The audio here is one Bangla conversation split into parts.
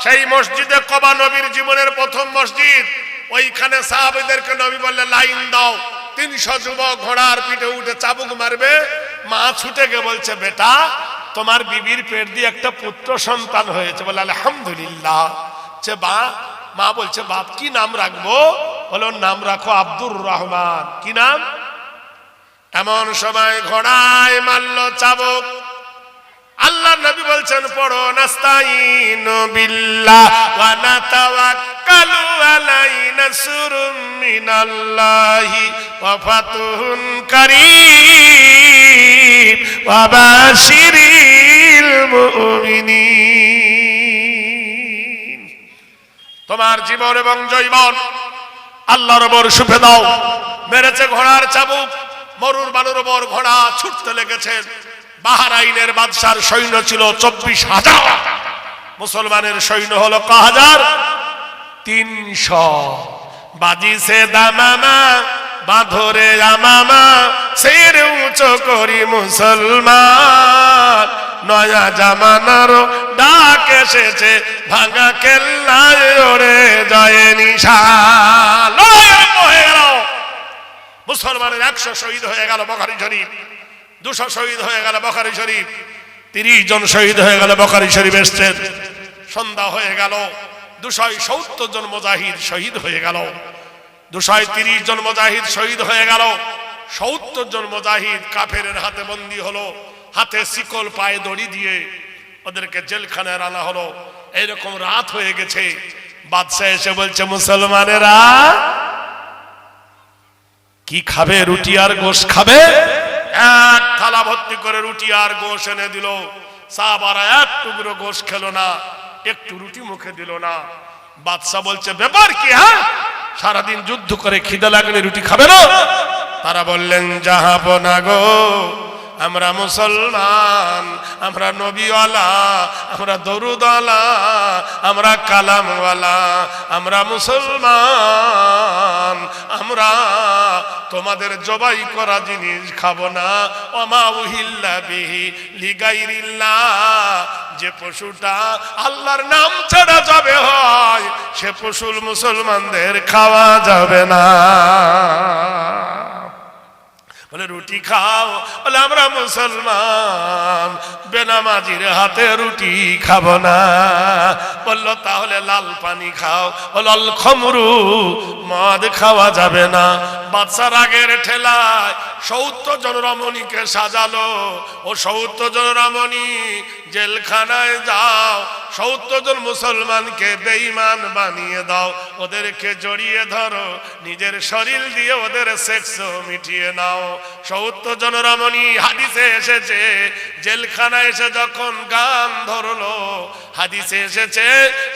সেই মসজিদে কবা নবীর জীবনের প্রথম মসজিদ। ওইখানে সাহাবেদেরকে নবী বললে, লাইন দাও। তিনশো যুবক ঘোড়ার পিঠে উঠে চাবুক মারবে। মা ছুটে গে বলছে, বেটা, তোমার বিবির পেট দিয়ে একটা পুত্র সন্তান হয়েছে। বলে, আলহামদুলিল্লাহ। যে বা মা বলছে, বাপ, কি নাম রাখব? বলো নাম রাখো আব্দুর রহমান। কি নাম? এমন সময় ঘোড়ায় মারল চাবুক। আল্লাহ নবী বলছেন, পড়ো মুমিনিন। তোমার জীবন এবং জৈবন আল্লাহর ওপর সুফে দাও। মেরেছে ঘোড়ার চাবুক, মরুর বালুর ওপর ঘোড়া ছুটতে লেগেছে। বাহারাইনের বাদশার সৈন্য ছিল চব্বিশ হাজার। মুসলমানের সৈন্য হলো ক হাজার তিনশো বাজিছে দামামা, বাঁধরে আমামা, সের উঁচু করি মুসলমান। নয়া জামানার ডাক এসেছে, ভাঙা কেল্লায় ওরে জয় গেল। মুসলমানের একশো শহীদ হয়ে গেল বখারি শরীফ। দুশো শহীদ হয়ে গেল বখারি শরীফ। তিরিশ জন শহীদ হয়ে গেল বখারি শরীফ এসছেন। সন্ধ্যা হয়ে গেল, দুশয় সত্তর জন মুজাহিদ শহীদ হয়ে গেল। দুশয় তিরিশ জন মুজাহিদ শহীদ হয়ে গেল। সত্তর জন মুজাহিদ কাফের হাতে বন্দী হলো, হাতে শিকল পায়ে দড়ি দিয়ে ওদেরকে জেলখানায় আনা হলো। এইরকম রাত হয়ে গেছে। বাদশাহ এসে বলছে, মুসলমানেরা, কি খাবে? রুটি আর গোশ খাবে? এক থালা ভর্তি করে রুটি আর গোশ এনে দিল। সাহাবারা এক টুকরো গোশ খেলো না, একটু রুটি মুখে দিল না। বাদশাহ বলছে, ব্যাপার কি হ্যাঁ? সারাদিন যুদ্ধ করে খিদে লাগলে রুটি খাবে না? তারা বললেন জাহাপনা গো আমরা মুসলমান, আমরা নবীওয়ালা, আমরা দরুদওয়ালা, আমরা কালামওয়ালা, আমরা মুসলমান, আমরা তোমাদের জবাই করা জিনিস খাব না। অমা উহিল্লা বিহি লিগাইরিল্লাহ, যে পশুটা আল্লাহর নাম ছাড়া যাবে হয়, সে পশুর মুসলমানদের খাওয়া যাবে না। বলে, রুটি খাও। বলে, আমরা মুসলমান, বেনামাজির হাতে রুটি খাব না। বলল, তাহলে লাল পানি খাও। লাল খমরু, মদ খাওয়া যাবে না। বাচ্চার আগের ঠেলায় সৌত্র জন রমণীকে সাজালো। ও সৌত্র জন রমণী জেলখানায় যাও, সৌত্তর জন মুসলমানকে বেঈমান বানিয়ে দাও, ওদেরকে জড়িয়ে ধরো, নিজের শরীর দিয়ে ওদের সেক্স মিটিয়ে নাও। সৌত্তর জন রমণী হাদিসে এসেছে, জেলখানায় এসে যখন গান ধরলো, হাদিসে এসেছে,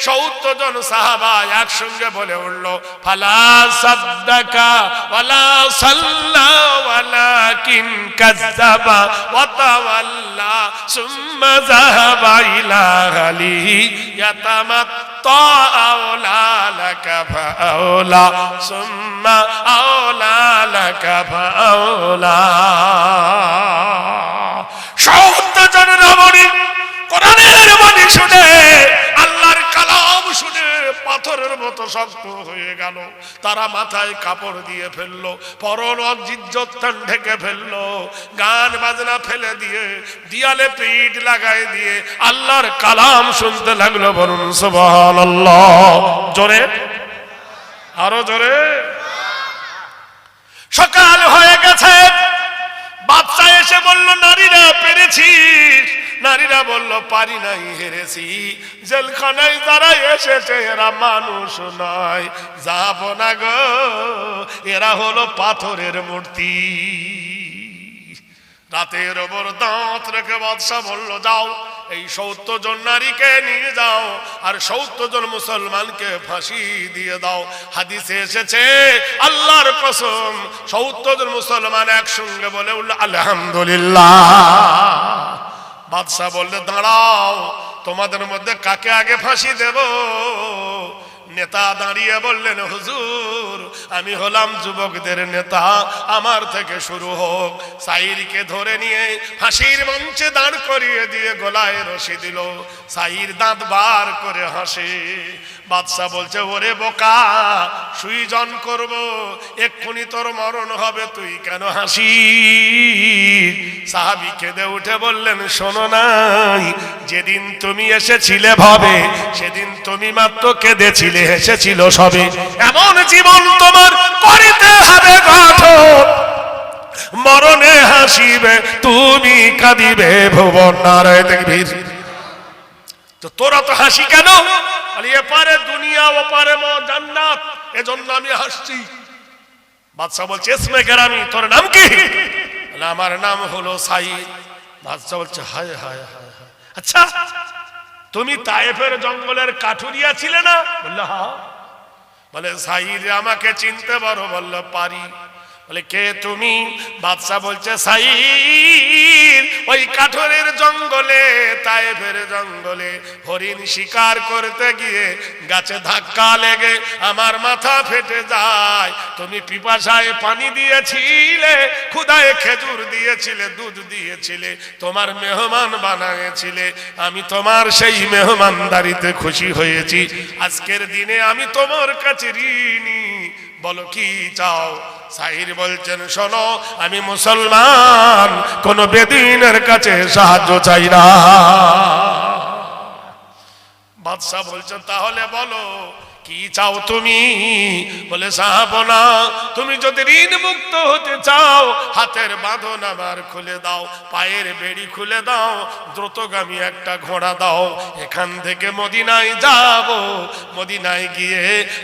সৌত্তর জন সাহাবা একসঙ্গে বলে উঠল, ফালা সাদ্দাকা ওয়ালা সাল্লা ওয়ালাকিন কাযাবা ওয়া তাওয়াল্লা সুম্মা আওলা ফাওলা সুম্মা আওলা লাকা ফাওলা সৌত্তর জন রমণী কোরআনের বাণী শুনে আল্লাহর কালাম শুনে পাথরের মতো শক্ত হয়ে গেল। তারা মাথায় কাপড় দিয়ে ফেলল, পরন ঢেকে ফেলল, গান বাজনা ফেলে দিয়ে দিয়ালে পিঠ লাগাই দিয়ে আল্লাহর কালাম শুনতে লাগল বলুন, সুবহানাল্লাহ। জোরে? আরও জোরে? সকাল হয়ে গেছে। বাচ্চা এসে বলল, নারীরা পেরেছিস। নারীরা বলল, পারি নাই, হেরেছি। জেলখানায় যারা এসেছে, এরা মানুষ নয়। যাব না গো, এরা হলো পাথরের মূর্তি। রাতের ওপর দাঁত রেখে বাদশাহ বলল, যাও, এই সত্তর জন নারীকে নিয়ে যাও, আর সত্তর জন মুসলমানকে ফাঁসি দিয়ে দাও। হাদিসে এসেছে, আল্লাহর কসম, সত্তর জন মুসলমান একসঙ্গে বলে আলহামদুলিল্লাহ। বাদশাহ বললে, দাঁড়াও, তোমাদের মধ্যে কাকে আগে ফাঁসি দেব? নেতা দাঁড়িয়ে বললেন, হুজুর, আমি হলাম যুবকদের নেতা, আমার থেকে শুরু হোক। সাইরকে ধরে নিয়ে হাসির মঞ্চে দাঁড় করিয়ে দিয়ে গলায় রশি দিল। সাইর দাঁত বার করে হাসে। বাদশাহ বলছে, ওরে বোকা, সুইজন করব, এক্ষুনি তোর মরণ হবে, তুই কেন হাসি সাহাবি কেঁদে উঠে বললেন, শোনো নাই, যেদিন তুমি এসেছিলে ভাবে, সেদিন তুমি মাত্র কেঁদেছিলে হেসেছিল সবে। এমন জীবন তোমার করিতে হবে মরণে হাসিবে, তুমি কাঁদিবে, ভুবন নারায় দেখবি তো তোরা তো হাসি কেন? এপারে দুনিয়া, ওপারে জান্নাত। এজন্য আমি হাসছি। বাদশাহ বলছে এসমে গেরামি তোর নাম কি? আমার নাম হলো সাই বাদশাহ বলছে, হায় হায় হায় আচ্ছা তুমি তায়েফের জঙ্গলের কাঠুরিয়া ছিলে না? বলল হ্যাঁ। বলে সাইর আমাকে চিনতে পারো, বলল, পারি। বলে, কে তুমি? বাদশাহ বলছে সাইর ওই কাঠরের জঙ্গলে তায়েফের জঙ্গলে হরিণ শিকার করতে গিয়ে গাছে ধাক্কা লেগে আমার মাথা ফেটে যায়। তুমি পিপাসায় পানি দিয়েছিলে ক্ষুদায় খেজুর দিয়েছিলে, দুধ দিয়েছিলে, তোমার মেহমান বানিয়েছিলে। আমি তোমার সেই মেহমানদারিতে খুশি হয়েছি। আজকের দিনে আমি তোমার কাছে ঋণী। বলো, কি চাও? সাহির বলছেন, শোনো, আমি মুসলমান, কোন বেদিনের কাছে সাহায্য চাই না। বাদশাহ বলছেন, তাহলে বলো কি চাও তুমি? বলে সাহাবনা তুমি যদি ঋণ মুক্ত হতে চাও, হাতের বাঁধন আবার খুলে দাও, পায়ের বেড়ি খুলে দাও, দ্রুতগামী একটা ঘোড়া দাও, এখান থেকে মদিনায় যাব। মদিনায় গিয়ে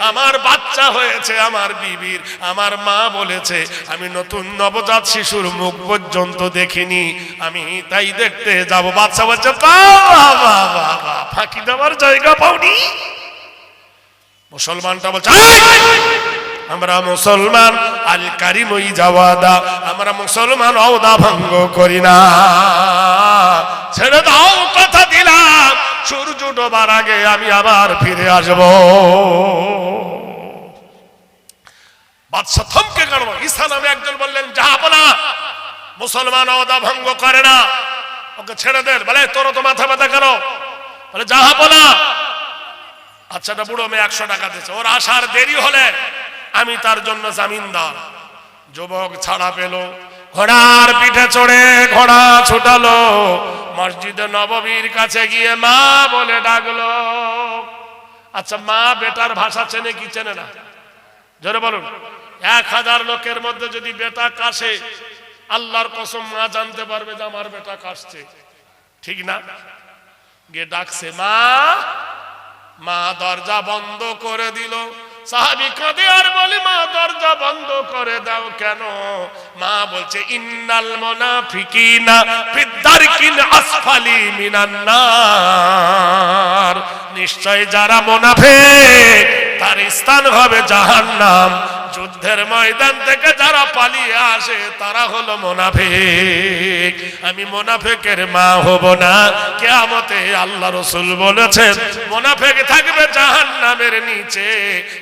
আমার বাচ্চা হয়েছে, আমার বিবির, আমার মা বলেছে, আমি নতুন নবজাত শিশুর মুখ পর্যন্ত দেখিনি, আমি তাই দেখতে যাব। বাচ্চা বলছে বাবা বাবা ফাঁকি দেওয়ার জায়গা পাওনি। মুসলমানটা বলছে আমরা মুসলমান, আল কারিমই যাওয়াদা আমরা মুসলমান অওদা ভঙ্গ করি না। ছেড়ে দাও কথা দিলাম, সূর্য ডোবার আগে আমি আবার ফিরে আসব। বাদশাহ থমকে গেল, ঈসা নামে একজন বললেন যাব না মুসলমান অদা ভঙ্গ করে না। ওকে ছেড়ে দেন বলে তোর তো মাথা ব্যথা কেন? বলে যাব না আচ্ছা না, বুড়ো মেয়ে একশো টাকা দিয়েছে। ওর আসার দেরি হলে আমি তার জন্য জামিনদার। যুবক ছাড়া পেল। ঘোড়ার পিঠে চড়ে ঘোড়া ছুটালো। মসজিদে নববীর কাছে গিয়ে মা বলে ডাকলো। আচ্ছা মা বেটার ভাষা চেনে কি চেনে না? জোরে বলুন। এক হাজার লোকের মধ্যে যদি বেটা কাশে, আল্লাহর কসম মা জানতে পারবে যে আমার বেটা কাশছে। ঠিক না? গিয়ে ডাকছে, মা মা দরজা বন্ধ করে দিল। সাহাবি কাঁদে, আর বলে, মা, দরজা বন্ধ করে দাও কেন? মা বলছে, ইন্নাল মুনাফিকিনা ফিদ্দারকিন আসফালি মিনান্নার নিশ্চয় যারা মুনাফিক তার স্থান হবে জাহান্নাম। যুদ্ধের ময়দান থেকে যারা পালিয়ে আসে, তারা হলো মোনাফেক। আমি মোনাফেকের মা হব না। কেয়ামতে আল্লাহ রসুল বলেছেন, মোনাফেক থাকবে জাহান নামের নিচে,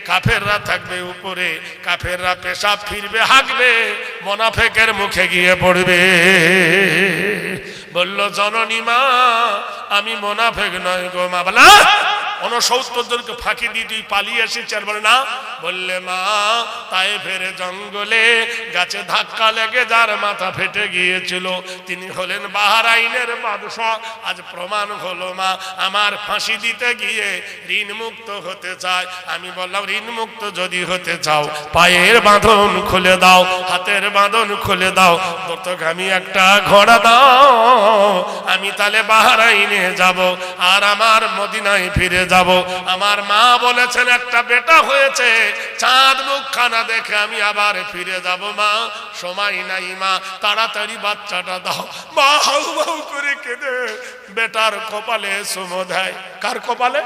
কাফেররা থাকবে উপরে, কাফেররা পেশাব ফিরবে, হাঁকবে, মোনাফেকের মুখে গিয়ে পড়বে। বলল, জননী মা, আমি মোনাফেক নয় গো মা বলা। উনসত্তর জনকে ফাঁকি দিয়ে তুই পালিয়ে এসেছি। আর বলে, না। বললে, মা, তাই ফেরে জঙ্গলে গাছে ধাক্কা লেগে যার মাথা ফেটে গিয়েছিল। তিনি হলেন বাহারাইনের বাদশাহ। আজ প্রমাণ হলো, মা, আমার ফাঁসি দিতে গিয়ে ঋণ মুক্ত হতে চায়। আমি বললাম ঋণ মুক্ত যদি হতে চাও, পায়ের বাঁধন খুলে দাও, হাতের বাঁধন খুলে দাও। দ্রুতগামী একটা ঘোড়া দাও, আমি তাহলে বাহারাইনে যাব। আর আমার মদিনায় ফিরে যাব। আমার মা বলেছেন, একটা বেটা হয়েছে, চাঁদ মুখখানা দেখে আমি আবার ফিরে যাব মা। সময় নাই মা, তাড়াতাড়ি বাচ্চাটা দাও। মা হাউ হাউ করে কেঁদে বেটার কপালে সুমো দেয়। কার কপালে?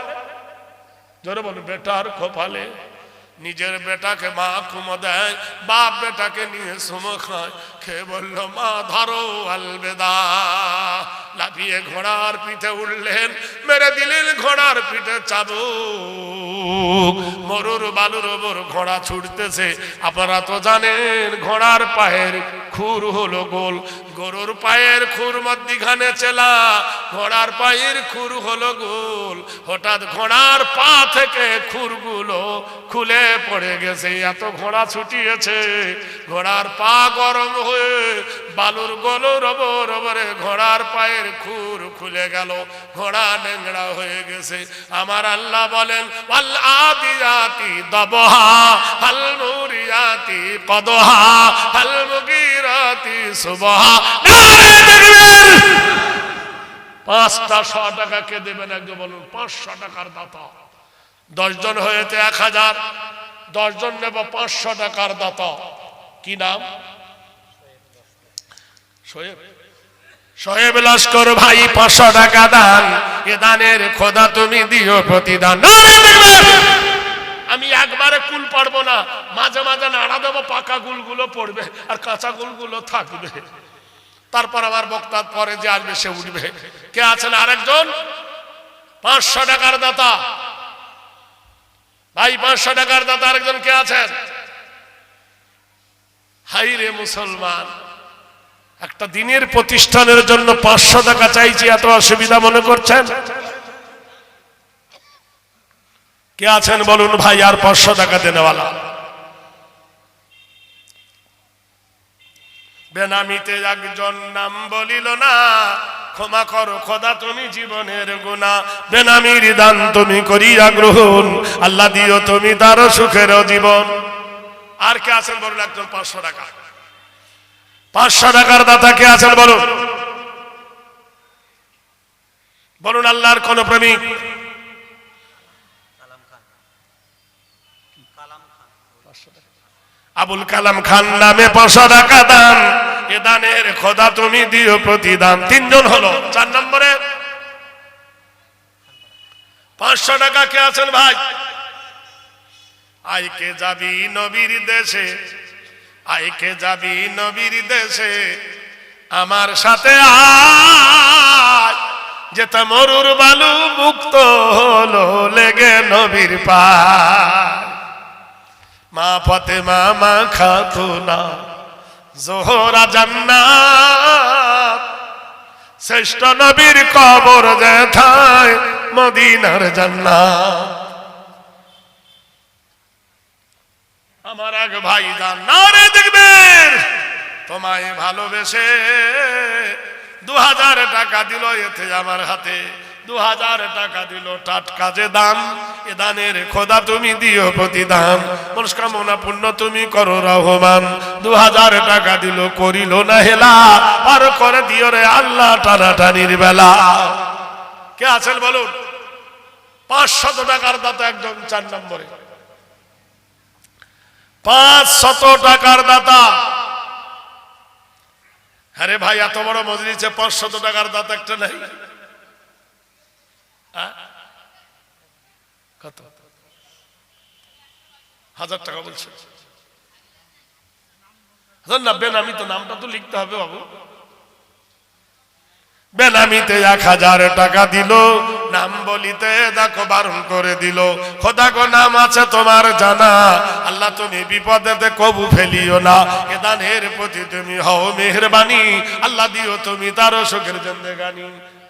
জোরে বলুন, বেটার কপালে। নিজের বেটাকে মা কুমো দেয়, বাপ বেটাকে নিয়ে সুমো খায়। খেয়ে বলল, মা, ধরো আলবেদা। লাফিয়ে ঘোড়ার পিঠে উঠলেন, মেরে দিলেন ঘোড়ার পিঠে চাবু মরুর বালুর ওপর ঘোড়া ছুটতেছে। আপনারা তো জানেন, ঘোড়ার পায়ের খুর হলো গোল। গরুর পায়ের খুর মধ্যিখানে চেলা, ঘোড়ার পায়ের খুর হলো গোল। হঠাৎ ঘোড়ার পা থেকে খুরগুলো খুলে পড়ে গেছে, এত ঘোড়া ছুটিয়েছে। ঘোড়ার পা গরম হয়ে বালুর গোলর ওপর ওপরে ঘোড়ার পায়ের খুর খুলে গেল, ঘোড়া নেংড়া হয়ে গেছে। আমার আল্লাহ বলেন আদিয়াতি দবহা, হাল মুরিয়াতি কদহা, হাল মুগিরাতি সুবহা। পাঁচটা শ টাকা কে দেবেন একজন বলুন? পাঁচশো টাকার দাতা। দশজন হয়েছে এক হাজার। দশজন নেব পাঁচশো টাকার দাতা। কি নাম? শোয়েব। লস্কর ভাই, পাঁচশো টাকা দান। এ দানের খোদা তুমি দিও প্রতিদান। আমি একবারে কুল পারব না। মাঝে মাঝে নাড়া দেবো, পাকা গুলগুলো পড়বে, আর কাঁচা গুলগুলো থাকবে। তারপর আমার বক্তার পরে যে আসবে সে উঠবে। কে আছেন আরেকজন? পাঁচশো টাকার দাতা। ভাই, পাঁচশো টাকার দাতা, আরেকজন কে আছেন? হাই রে মুসলমান, একটা দিনের প্রতিষ্ঠানের জন্য পাঁচশো টাকা চাইছি, এত অসুবিধা মনে করছেন? কে আছেন বলুন ভাই, আর পাঁচশো টাকা দেনেওয়ালা। বেনামিতে একজন নাম বলিল না ক্ষমা করো খোদা তুমি জীবনের গুণা বেনামির দান তুমি করিয়া গ্রহণ আল্লাহ দিও তুমি তার সুখের জীবন। আর কে আছেন বলুন একজন পাঁচশো টাকা। পাঁচশো টাকার দাতা কে আছেন বলুন? বলুন আল্লাহর কোন প্রেমিক? আবুল কালাম খান নামে পাঁচশো টাকা দান। এ দানের খোদা তুমি দিও প্রতিদান। তিনজন হলো, চার নম্বরে। পাঁচশো টাকা কে আছেন ভাই? আইকে যাবি নবীর দেশে আইকে যাবি নবীর দেশে, আমার সাথে আয়। যেতে মরুর বালু মুক্ত হলো, লেগে নবীর পায়। মা ফতে মা খাতুনা জোহরা জান্নাত। শ্রেষ্ঠ নবীর কবর যেথায়, মদিনার জান্নাত। আমার এক ভাই যান না দেখবেন তোমায় ভালোবেসে দু হাজার টাকা দিল এতে আমার হাতে। দু হাজার টাকা দিল টাটকা যে দান এ দানের খোদা তুমি দিও প্রতিদান। মনস্কামনা পূর্ণ তুমি করো রহমান। দু হাজার টাকা দিল, করিল না হেলা, পার করে দিও রে আল্লাহ টানাটানির বেলা। কে আছেন বলুন? পাঁচশত টাকার দাতা একজন চার নম্বরে। পাঁচ শত টাকার দাতা। আরে ভাই, এত বড় মজলিসে পাঁচ শত টাকার দাতা একটা নাই? কত? হাজার টাকা বলছে না বেনামি তো নামটা তো লিখতে হবে বাবু। বেনামিতে এক হাজার টাকা দিল। নাম বলিতে দেখো বারণ করে দিল। খোদা গো, নাম আছে তোমার জানা। আল্লাহ তুমি বিপদেতে কবু ফেলিও না। এ দানের প্রতি তুমি হও মেহরবানি। আল্লাহ দিও তুমি তারও সুখের জন্দেগানি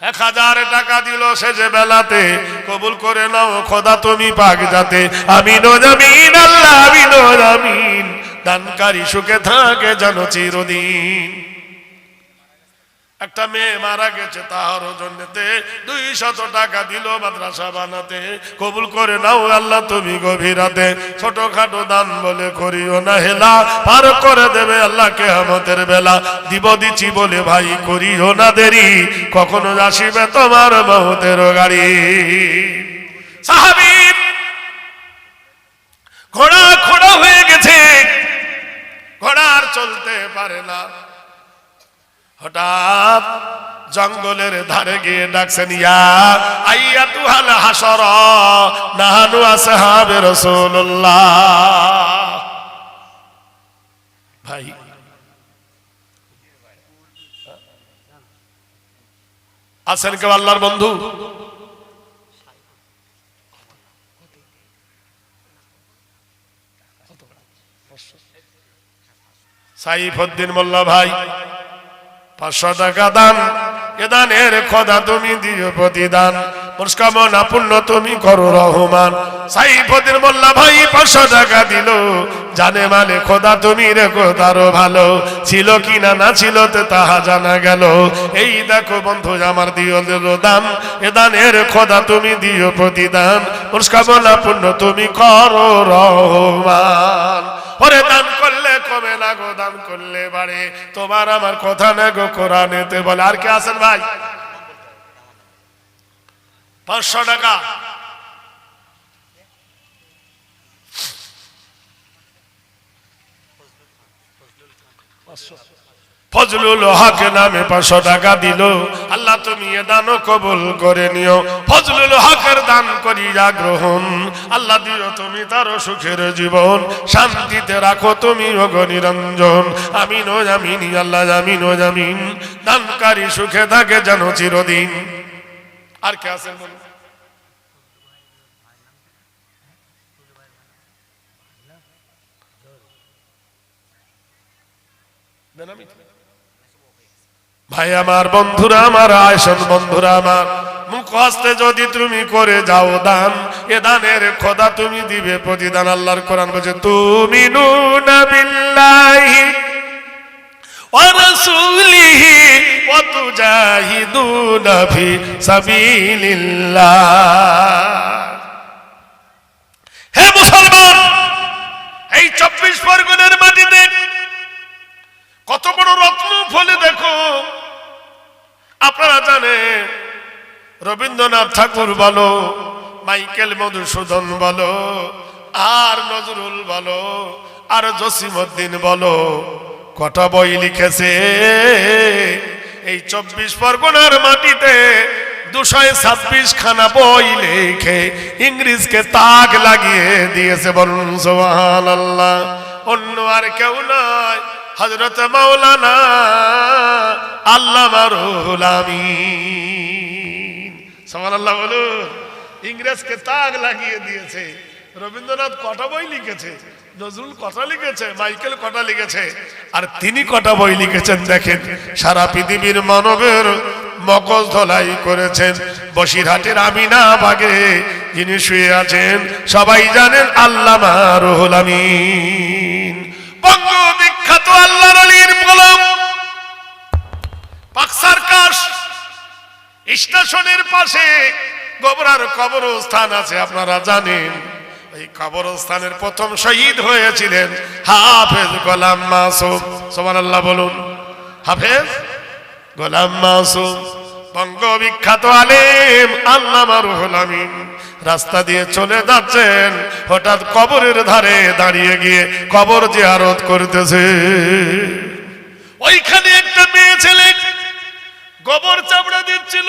এক হাজার টাকা দিল সে যে বেলাতে। কবুল করে নাও খোদা তুমি পাক যাতে আমিন ও জামিন, আল্লাহ আমিন ও জামিন। দানকারী সুখে থাকে যেন চিরদিন। একটা মেয়ে মারা গেছে তাহার জন্যতে দুই শত টাকা দিল মাদ্রাসা বানাতে। কবুল করে নাও আল্লাহ, তুমি গভীরাতে ছোটখাটো দান বলে করিও না হেলা, পার করে দেবে আল্লাহ কেহামতের বেলা। দিব দিচ্ছি বলে ভাই, করিও না দেরি, কখনো আসিবে তোমার মহতের গাড়ি। সাহাবি, ঘোড়া খোড়া হয়ে গেছে, ঘোড়া আর চলতে পারে না। হঠাৎ জঙ্গলের ধারে গিয়ে ডাকছেন, ইয়া আইয়া তুহাল হাসর নাহানু আসহাবে রাসূলুল্লাহ। ভাই, আছেন কেউ আল্লাহর বন্ধু? সাইফুদ্দিন মোল্লা ভাই পাঁচশো টাকা দান। এ দানের খোদা তুমি দিও প্রতিদান। মনস্কামনা পূর্ণ তুমি করো রহমান। সাইফুদ্দিন মোল্লা ভাই পাঁচশো টাকা দিল। জানে মানে খোদা তুমি রেখো তারও ভালো। ছিল কি না না ছিল তো তাহা জানা গেল। এই দেখো বন্ধু, আমার দিও দান। এ দানের খোদা তুমি দিও প্রতিদান। মনস্কামনা পূর্ণ তুমি করো রহমান। ওরে দান করলে কমে না গো দান করলে বাড়ে? তোমার আমার কথা না গো কোরআনেতে বলে। আর কে আছেন ভাই? পাঁচশো টাকা। ফজলুল হক নামে পাঁচশো টাকা দিল। আল্লাহ তুমি এ দানও কবুল করে নিও। ফজলুল হকের দান করিয়া গ্রহণ আল্লাহ দিও তুমি তার সুখের জীবন। শান্তিতে রাখো তুমি ওগো নিরঞ্জন। আমিন ও জামিন আল্লাহ জামিন ও জামিন দানকারী সুখে থাকে যেন চিরদিন। আর কে আছেন বলুন? ভাই আমার বন্ধুরা আমার আয়সন বন্ধুরা আমার মুখ হস্তে যদি তুমি করে যাও দান এ দানের খোদা তুমি দিবে প্রতিদান আল্লাহর কোরআন বলছে তুমি নুনা বিল্লাহি ورسوله وتجاهدون في سبيل الله হে মুসলমান এই চব্বিশ পরগনের মাটিতে কত বড় রত্ন ফলে দেখো। আপনারা জানেন, রবীন্দ্রনাথ ঠাকুর বলো, মাইকেল মধুসূদন বলো, আর নজরুল বলো, আর জসিমউদ্দিন বলো, কটা বই লিখেছে? এই চব্বিশ পরগনার মাটিতে দুশো ছাব্বিশ খানা বই লিখে ইংরেজকে তাক লাগিয়ে দিয়েছে বলুন সোহান আল্লাহ অন্য আর কেউ নয় হজরত মাওলানা আল্লাহ রুহুল আমিন। আল্লাহ বলুন, ইংরেজকে তাক লাগিয়ে দিয়েছে। রবীন্দ্রনাথ কটা বই লিখেছে? নজরুল কটা লিখেছে? মাইকেল কটা লিখেছে? আর তিনি কটা বই লিখেছেন দেখেন, সারা পৃথিবীর মানবের মগজ ধলাই করেছেন। বসিরহাটের আমিনা বাগে যিনি শুয়ে আছেন, সবাই জানেন আল্লাহ রুহুল বঙ্গ বিখ্যাত আল্লাহ আলীর কলম। পাকসার কাশ স্টেশনের পাশে গোবরার কবরস্থান আছে, আপনারা জানেন। এই কবরস্থানের প্রথম শহীদ হয়েছিলেন হাফেজ গোলাম মাসুম। সোমান আল্লাহ বলুন। হাফেজ গোলাম মাসুম, বঙ্গ বিখ্যাত আলেম, আল্লামা রুহুল আমিন। রাস্তা দিয়ে চলে যাচ্ছেন। হঠাৎ কবরের ধারে দাঁড়িয়ে গিয়ে কবর জিয়ারত করতেছে। ওইখানে একটা মেয়ে ছেলে গোবর চাপড়া দিচ্ছিল।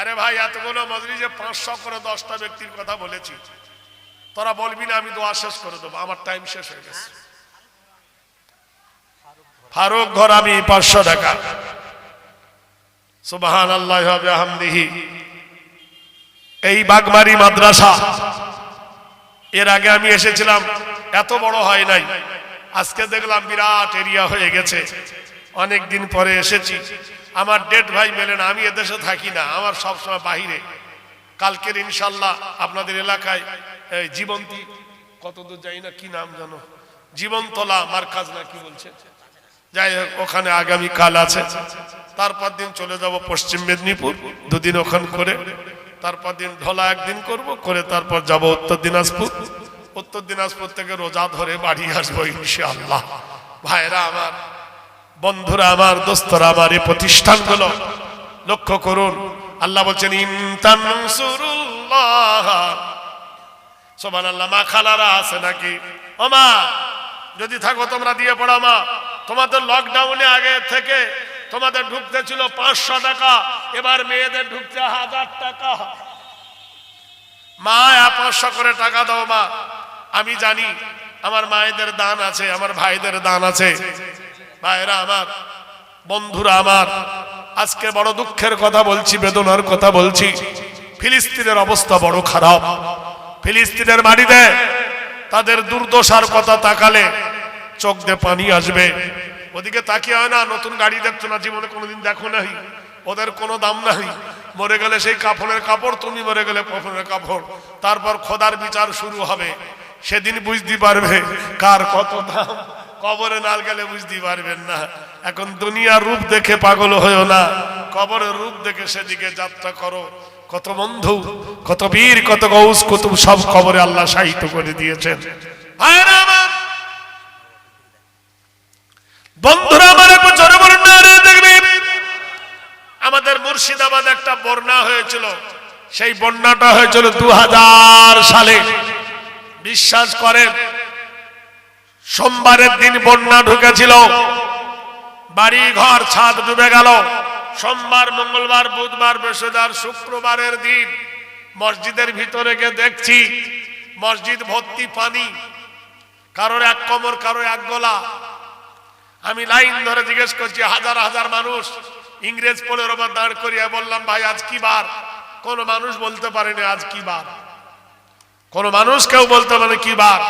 আরে ভাই, এতগুলো মজলিসে পাঁচশো করে দশটা ব্যক্তির কথা বলেছি। তোরা বলবি না, আমি দোয়া শেষ করে দেবো। আমার টাইম শেষ হয়ে গেছে। ফারুক ঘর আমি পাঁচশো টাকা। সুবাহান আল্লাহ হবে আহমদিহি এই বাগমারি মাদ্রাসা। এর আগে আমি এসেছিলাম, এত বড় হয় নাই। আজকে দেখলাম বিরাট এরিয়া হয়ে গেছে। অনেক দিন পরে এসেছি। আমার ডেট ভাই মেলে না আমি এদেশে থাকি না, আমার সবসময় বাহিরে। কালকের ইনশাল্লাহ আপনাদের এলাকায় জীবন্তী কত দূর যাই না কি নাম জানো জীবনতলা মার্কাজ না কি বলছে। যাই হোক, ওখানে আগামী কাল আছে। তারপর দিন চলে যাব পশ্চিম মেদিনীপুর, দুদিন ওখান করে। তারপর দিন ঢোলা একদিন করব, করে তারপর যাব উত্তর দিনাজপুর। উত্তর দিনাজপুর থেকে রোজা ধরে বাড়ি আসব ইনশাআল্লাহ। ভাইরা আমার, বন্ধুরা আমার, দোস্তরা আমার, এই প্রতিষ্ঠানগুলো লক্ষ্য করুন। আল্লাহ বলছেন সোমান আল্লাহ মা খালারা আছে নাকি? ও মা, যদি থাকো তোমরা দিয়ে পড়ো মা। তোমাদের লকডাউনে আগে থেকে তোমাদের ঢুকতে ছিল পাঁচশো টাকা। এবার মেয়েদের ঢুকতে হাজার টাকা। মা পাঁচশো করে টাকা দাও মা। আমি জানি আমার মায়েদের দান আছে, আমার ভাইদের দান আছে। ভাইরা আমার, বন্ধুরা আমার, আজকে বড় দুঃখের কথা বলছি, বেদনার কথা বলছি। ফিলিস্তিনের অবস্থা বড় খারাপ। ফিলিস্তিনের বাড়িতে তাদের দুর্দশার কথা তাকালে চোখ দিয়ে পানি আসবে। ওদিকে তাকিয়ে হয় না নতুন গাড়ি দেখছ না জীবনে কোনোদিন দেখো নাই। ওদের কোনো দাম নাই। মরে গেলে সেই কাপড়ের কাপড় তুমি মরে গেলে কাপড়ের কাপড়। তারপর খোদার বিচার শুরু হবে। সেদিন বুঝতে পারবে কার কত দাম। কবরে নাল গেলে বুঝতে পারবেন না। এখন দুনিয়ার রূপ দেখে পাগল হয়েও না। কবরের রূপ দেখে সেদিকে যাত্রা করো। কত বন্ধু কত বীর কত গৌস কত সব কবরে আল্লাহ সাহিত্য করে দিয়েছেন। ভাইরা আমার, বন্ধুরা, আমাদের মুর্শিদাবাদ একটা বন্যা হয়েছিল। সেই বন্যাটা হয়েছিল দু হাজার সালে। বিশ্বাস করেন, সোমবারের দিন বন্যা ঢুকেছিল। বাড়ি ঘর ছাদ ডুবে গেল। সোমবার, মঙ্গলবার, বুধবার, বৃহস্পতিবার, শুক্রবারের দিন মসজিদের ভিতরে গিয়ে দেখছি, মসজিদ ভর্তি পানি। কারোর এক কোমর, কারোর এক গলা। আমি লাইন ধরে জিজ্ঞেস করছি, হাজার হাজার মানুষ ইংরেজ পোলের ওপর দাঁড় করিয়ে বললাম, ভাই, আজ কি বার? কোন মানুষ বলতে পারেনি, আজ কি বার? কোন মানুষ কেউ বলতে পারে, কি বার?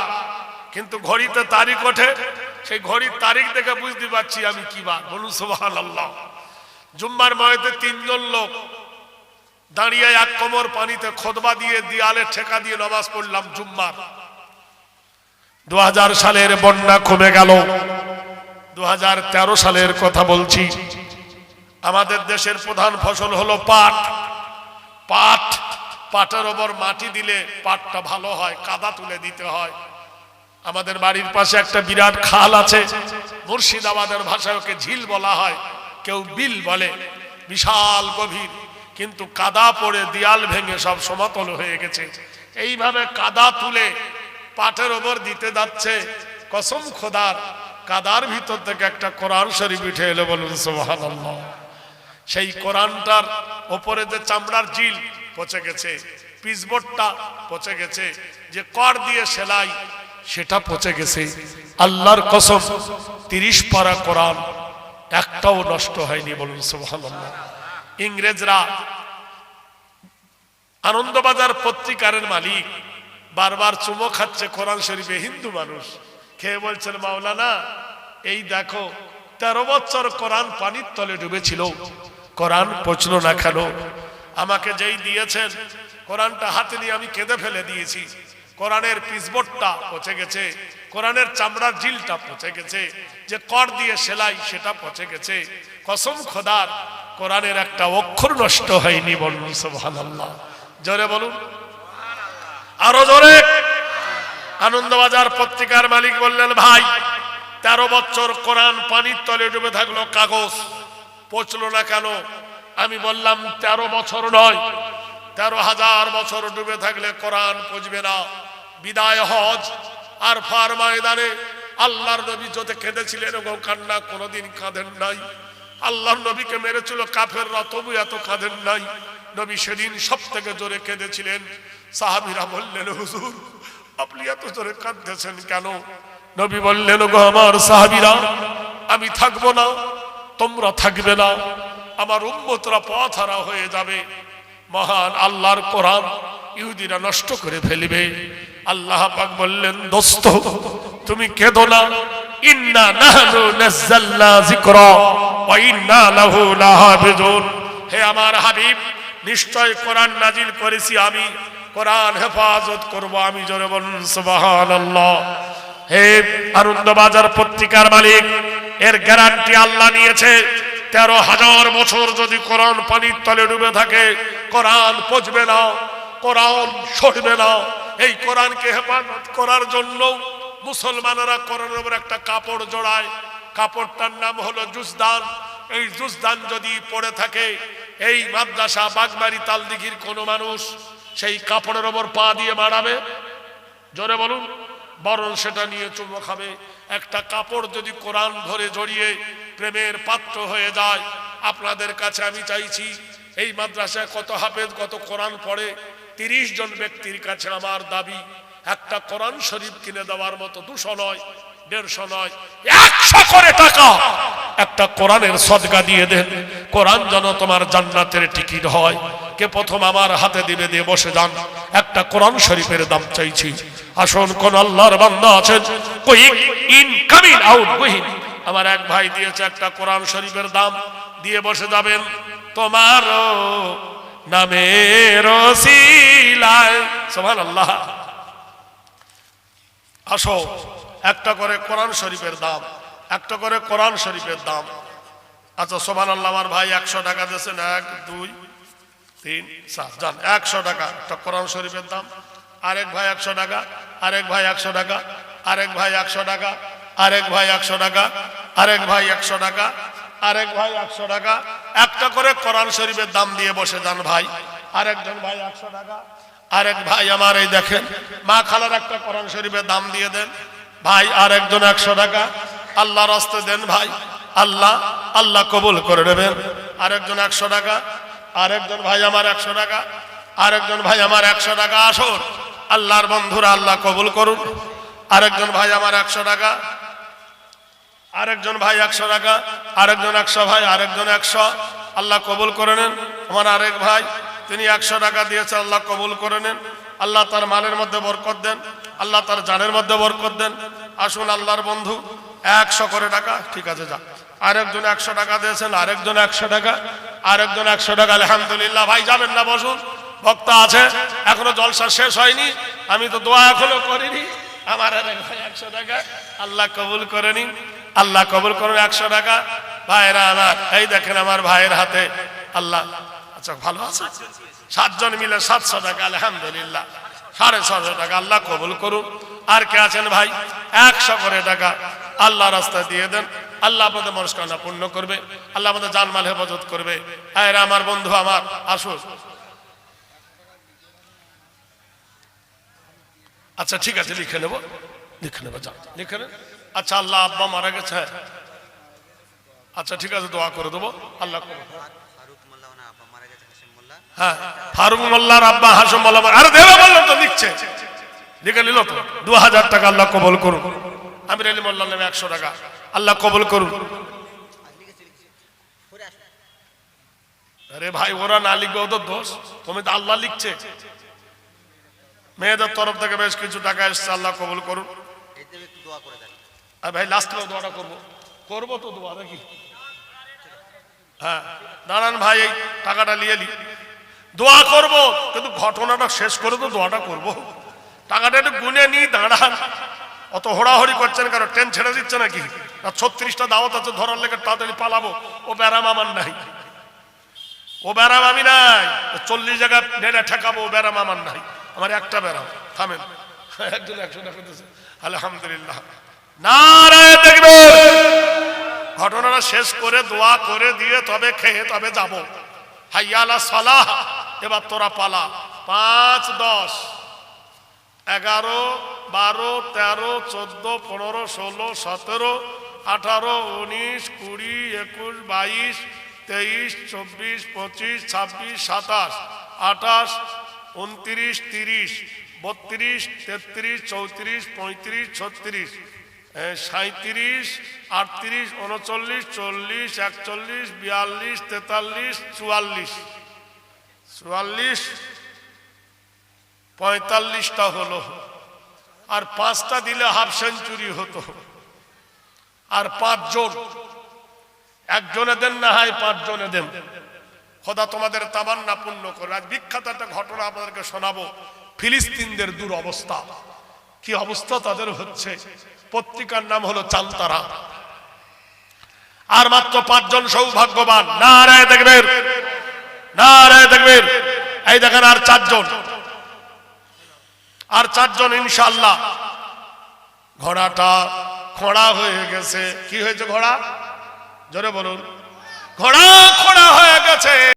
কিন্তু ঘড়িতে তারিখ ওঠে, সেই ঘড়ির তারিখ দেখে বুঝতে পারছি আমি কি বার। বলুন সোহান জুম্মার ময়তে তিনজন লোক দাঁড়িয়ে এক কোমর পানিতে খোদবা দিয়ে দিয়ালে ঠেকা দিয়ে নামাজ পড়লাম জুম্মার। দু হাজার সালের বন্যা কমে গেল। দু হাজার তেরো সালের কথা বলছি। আমাদের দেশের প্রধান ফসল হলো পাট। পাট, পাটের ওপর মাটি দিলে পাটটা ভালো হয়, কাদা তুলে দিতে হয়। আমাদের বাড়ির পাশে একটা বিরাট খাল আছে, মুর্শিদাবাদের ভাষায় ওকে ঝিল বলা হয়, কেউ বিল বলে। বিশাল গভীর, কিন্তু কাদা পড়ে দেয়াল ভেঙে সব সমতল হয়ে গেছে। এইভাবে কাদা তুলে পাটের ওপর দিতে যাচ্ছে কসম খোদার কাদার ভিতর থেকে একটা কোরআন শরীফ উঠে এলো বলুন, সুবহানাল্লাহ। সেই কোরআনটার ওপরে যে চামড়ার জিল পচে গেছে, পিসবোর্ডটা পচে গেছে, যে কর দিয়ে সেলাই, সেটা পচে গেছে। আল্লাহর কসম, তিরিশ পারা কোরআন একটাও নষ্ট হয়নি বলুন, সুবহানাল্লাহ। ইংরেজরা আনন্দবাজার পত্রিকারের মালিক, বারবার চুমো খাচ্ছে কোরআন শরীফে, হিন্দু মানুষ। খেয়ে বলছেন, মাওলানা, এই দেখো, তেরো বছর কোরআন পানির তলে ডুবেছিল। কোরআন পচলো না কেন? আমাকে যেই দিয়েছেন, কোরআনটা হাতে নিয়ে আমি কেঁদে ফেলে দিয়েছি। কোরআনের পিসবোর্ডটা পচে গেছে, কোরআনের চামড়ার জিলটা পচে গেছে, যে কর দিয়ে সেলাই সেটা পচে গেছে। কসম খোদার, কোরআনের একটা অক্ষর নষ্ট হয়নি বলুন, সুবহানাল্লাহ। জোরে বলুন। আরও জোরে। আনন্দবাজার পত্রিকার মালিক বললেন, ভাই, তেরো বছর কোরআন পানির তলে ডুবে থাকল, কাগজ পচলো না কেন? আমি বললাম, তেরো বছর নয়, তেরো হাজার বছর ডুবে থাকলে কোরআন পচবে না। বিদায় হজ আর ফার ময়দানে আল্লাহর নবী যতে কেঁদেছিলেন এবং কান্না কোনোদিন কাঁদেন নাই। আল্লাহর নবীকে মেরেছিল কাফের তবু এত কাঁদেন নাই। নবী সেদিন সব থেকে জোরে কেঁদেছিলেন। সাহাবিরা বললেন, হুজুর আপনি এত জোরে কাঁদতেছেন কেন? নবী বললেন গো আমার সাহাবিরা, আমি থাকব না, তোমরা থাকবে না, আমার উম্মতরা পথহারা হয়ে যাবে। মহান আল্লাহর কোরআন ইহুদিরা নষ্ট করে ফেলবে। আল্লাহ পাক বললেন, দোস্ত, তুমি কেঁদো না। ইন্না নাহনু নাযালনা যিকরা ওয়া ইন্না লাহু লাহাফিজুন। হে আমার হাবিব, নিশ্চয় কোরআন নাজিল করেছি আমি। কোরআন হেফাজত করব আমি বলুন, সুবহানাল্লাহ। হে আনন্দবাজার পত্রিকার মালিক, এর গ্যারান্টি আল্লাহ নিয়েছে। তেরো হাজার বছর যদি কোরআন পানির তলে ডুবে থাকে, কোরআন পচবে না, কোরআন সরবে না। এই কোরআনকে হেফাজত করার জন্য মুসলমানেরা কোরআনের উপর একটা কাপড় জড়ায়। কাপড়টার নাম হলো জুসদান এই জুসদান যদি পড়ে থাকে, এই মাদ্রাসা বাগবাড়ি তালদিঘির কোনো মানুষ সেই কাপড়ের ওপর পা দিয়ে মারাবে জোরে বলুন, বরং সেটা নিয়ে চুমো খাবে। একটা কাপড় যদি কোরআন ধরে জড়িয়ে প্রেমের পাত্র হয়ে যায়, আপনাদের কাছে আমি চাইছি, এই মাদ্রাসায় কত হাফেজ, কত কোরআন পড়ে, তিরিশ জন ব্যক্তির কাছে আমার দাবি, একটা কোরআন শরীফ কিনে দেওয়ার মতো দুশো নয়, দেড়শো নয়, একশো করে টাকা। একটা কোরআনের সদকা দিয়ে দেন। কোরআন যেন তোমার জান্নাতের টিকিট হয়। কে প্রথম আমার হাতে দিবে দিয়ে বসে যান। একটা কোরআন শরীফের দাম চাইছি। আসুন, কোন আল্লাহর বান্দা আছেন? Quick in coming out quick আমার এক ভাই দিয়েছে একটা কোরআন শরীফের দাম। দিয়ে বসে যাবেন। তোমার নামের সিলায় সুবহানাল্লাহ। আসো, একটা করে কোরআন শরীফের দাম। একটা করে কোরআন শরীফের দাম। আচ্ছা সোমান আল্লাহ আমার ভাই একশো টাকা দিয়েছেন। এক, দুই। তিন চার যান একশো টাকা। একটা কোরআন শরীফের দাম, আরেক ভাই একশো টাকা, আরেক ভাই একশো টাকা, আরেক ভাই একশো টাকা, আরেক ভাই একশো টাকা, আরেক ভাই একশো টাকা, আরেক ভাই একশো টাকা। একটা করে কোরআন শরীফের দাম দিয়ে বসে যান ভাই। আরেকজন ভাই একশো টাকা, আরেক ভাই আমার এই দেখেন, মা খালার একটা কোরআন শরীফের দাম দিয়ে দেন। ভাই আর একজন একশো টাকা, আল্লাহর রাস্তে দেন ভাই। আল্লাহ আল্লাহ কবুল করে নেবেন। আরেকজন একশো টাকা আরেকজন ভাই আমার একশো টাকা, আরেকজন ভাই আমার একশো টাকা, আসুন। আল্লাহর বন্ধুরা, আল্লাহ কবুল করুন। আরেকজন ভাই আমার একশো টাকা, আরেকজন ভাই একশো টাকা, আরেকজন একশো ভাই, আরেকজন একশো। আল্লাহ কবুল করে নেন। আমার আরেক ভাই, তিনি একশো টাকা দিয়েছে, আল্লাহ কবুল করে নেন। আল্লাহ তার মালের মধ্যে বরকত দেন। আল্লাহ তার জানের মধ্যে বরকত দেন। আসুন আল্লাহর বন্ধু, একশো করে টাকা, ঠিক আছে, যা। আরেকজন একশো টাকা দিয়েছেন আরেকজন একশো টাকা আরেকজন একশো টাকা, আলহামদুলিল্লাহ। ভাই, যাবেন না, বসুন। বক্তা আছে, এখনও জলসা শেষ হয়নি। আমি তো দোয়া এখনও করিনি। আমার আরেক ভাই একশো টাকা। আল্লাহ কবুল করে নিন। আল্লাহ কবুল করুন একশো টাকা। ভাইরা আমার, এই দেখেন আমার ভাইয়ের হাতে আল্লাহ। আচ্ছা ভালো আছে? সাতজন মিলে সাতশো টাকা, আলহামদুলিল্লাহ। সাড়ে ছশো টাকা, আল্লাহ কবুল করুন। আর কে আছেন ভাই? একশো করে টাকা। আল্লাহ রাস্তায় দিয়ে দেন। আল্লাহ আপনাদের মনস্কামনা পূর্ণ করবে, আল্লাহ আমাদের জানমাল হেফাজত করবে। এরা আমার বন্ধু, আমার, আসুন। আচ্ছা ঠিক আছে, লিখে নেব। লিখে নেব যান লিখে নেন আচ্ছা আল্লাহ আব্বা মারা গেছে আচ্ছা ঠিক আছে, দোয়া করে দেবো। আল্লাহ হ্যাঁ ফারুক মোল্লার আব্বা লিখছে। লিখে দু হাজার টাকা আল্লাহ কবল মোল্লা নেবে একশো টাকা। আল্লাহ কবল করুন। আরে ভাই, ওরা না লিখবে, ওদের দোষ। তুমি তো আল্লাহ লিখছে। মেয়েদের তরফ থেকে বেশ কিছু টাকা এসছে, আল্লাহ কবল করুন। আর ভাই লাস্টে দোয়াটা করব। করব তো দোয়া, নাকি? হ্যাঁ। দাঁড়ান ভাই, এই টাকাটা নিয়ে নি। দোয়া করব, কিন্তু ঘটনাটা শেষ করে তো দোয়াটা করব। টাকাটা একটু গুনে নি, দাঁড়ান। অত হোড়াহড়ি করছেন কেন? ট্রেন ছেড়ে দিচ্ছে নাকি? না, ছত্রিশটা দাওয়াত আছে, ধরার লেগে তাড়াতাড়ি পালাবো। ও ব্যারাম আমার নাই। ও ব্যারাম আমি নাই। চল্লিশ জায়গা নেড়ে ঠেকাবো, ও ব্যারাম আমার নাই। আমার একটা ব্যারাম। থামেন। একজন একশো টাকা আলহামদুলিল্লাহ। নারায় দেখবে। ঘটনাটা শেষ করে, দোয়া করে দিয়ে তবে খেয়ে তবে যাব। হাইয়ালা সালাহ, এবার তোরা পালা। পাঁচ, দশ। এগারো, বারো, তেরো, চোদ্দ, পনেরো, ষোলো, সতেরো, আঠারো, উনিশ, কুড়ি, একুশ, বাইশ, তেইশ, চব্বিশ, পঁচিশ, ছাব্বিশ, সাতাশ, আঠাশ, উনত্রিশ, তিরিশ, বত্রিশ, তেত্রিশ, চৌত্রিশ, পঁয়ত্রিশ, ছত্রিশ সাঁত্রিশ আটত্রিশ, উনচল্লিশ, চল্লিশ, একচল্লিশ, বিয়াল্লিশ, তেতাল্লিশ, চুয়াল্লিশ চুয়াল্লিশ পঁয়তাল্লিশটা হলো। আর পাঁচটা দিলে হাফ সেঞ্চুরি হতো। আর পাঁচজন, একজনে দেন না হয় পাঁচজনে দেন। খোদা তোমাদের তামান্না পূর্ণ করে আজ বিখ্যাত একটা ঘটনা আপনাদেরকে শোনাবো। ফিলিস্তিনদের দূর অবস্থা কি অবস্থা তাদের হচ্ছে? পত্রিকার নাম হলো চালতারা। আর মাত্র পাঁচজন সৌভাগ্যবান। না রায় দেখবেন না রায় দেখবেন এই দেখেন আর চারজন। আর চারজন ইনশাল্লাহ ঘোড়াটা খোড়া হয়ে গেছে। কি হয়েছে ঘোড়া? জোরে বলুন। ঘোড়া খোড়া হয়ে গেছে।